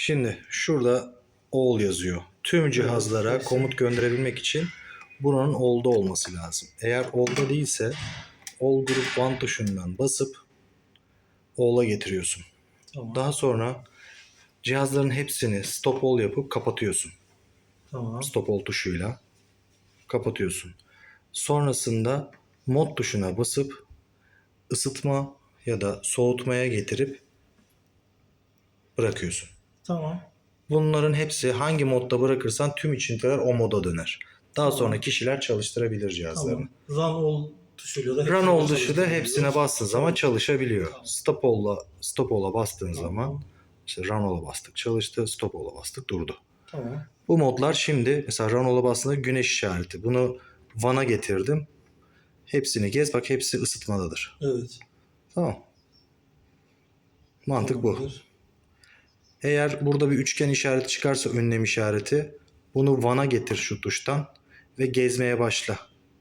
Şimdi şurada all yazıyor. Tüm cihazlara komut gönderebilmek için buranın all'da olması lazım. Eğer all'da değilse all group one tuşundan basıp all'a getiriyorsun. Tamam. Daha sonra cihazların hepsini stop all yapıp kapatıyorsun. Tamam. Stop all tuşuyla kapatıyorsun. Sonrasında mod tuşuna basıp ısıtma ya da soğutmaya getirip bırakıyorsun. Tamam. Bunların hepsi hangi modda bırakırsan tüm içintiler o moda döner. Daha sonra kişiler çalıştırabilir cihazlarını. Tamam. Run all tuşuyla da Run all tuşu da hepsine bastığın zaman çalışabiliyor. Tamam. Stop all'la stop all'a bastığın Tamam. zaman işte run all'a bastık çalıştı, stop all'a bastık durdu. Tamam. Bu modlar şimdi mesela run all'a bastığında güneş işareti. Bunu van'a getirdim. Hepsini gez bak hepsi ısıtmadadır. Evet. Tamam. Mantık bu. Eğer burada bir üçgen işareti çıkarsa önlem işareti bunu van'a getir şu tuştan ve gezmeye başla.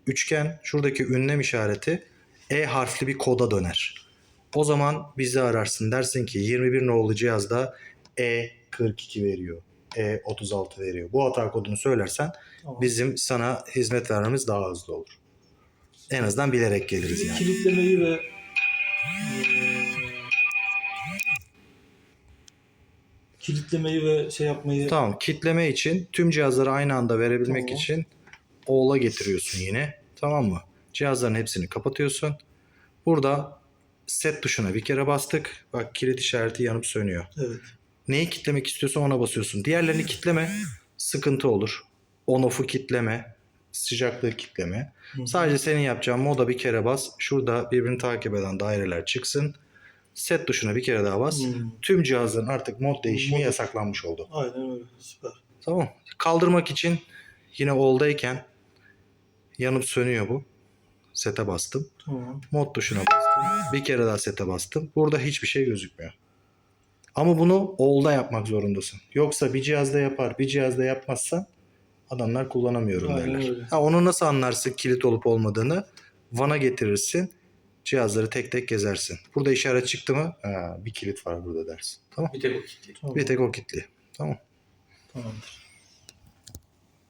Üçgen şuradaki ünlem işareti E harfli bir koda döner. O zaman bizi ararsın dersin ki 21 nolu cihazda E42 veriyor. E36 veriyor. Bu hata kodunu söylersen Tamam. bizim sana hizmet vermemiz daha hızlı olur. En azından bilerek geliriz yani. kilitlemeyi ve kilitlemeyi ve şey yapmayı Tamam. Kitleme için tüm cihazları aynı anda verebilmek Tamam. için All'a getiriyorsun yine. Tamam mı? Cihazların hepsini kapatıyorsun. Burada set tuşuna bir kere bastık. Bak kilit işareti yanıp sönüyor. evet. Neyi kitlemek istiyorsan ona basıyorsun. Diğerlerini kitleme sıkıntı olur. On off'u kitleme, sıcaklığı kitleme. Hı. Sadece senin yapacağın moda bir kere bas. Şurada birbirini takip eden daireler çıksın. Set tuşuna bir kere daha bas. Hmm. Tüm cihazların artık mod değişimi Mod- yasaklanmış oldu. Aynen öyle. Süper. Tamam. Kaldırmak için yine all'dayken yanıp sönüyor bu. Sete bastım. Tamam. Mod tuşuna bastım. Bir kere daha sete bastım. Burada hiçbir şey gözükmüyor. Ama bunu all'da yapmak zorundasın. Yoksa bir cihazda yapar, bir cihazda yapmazsan adamlar kullanamıyorum Aynen derler. öyle. Ha, onu nasıl anlarsın kilit olup olmadığını? Van'a getirirsin. Cihazları tek tek gezersin. Burada işaret çıktı mı? Ha, bir kilit var burada dersin. Tamam. Bir tek o kilitli. Tamam. Bir tek o kilitli. Tamam. Tamamdır.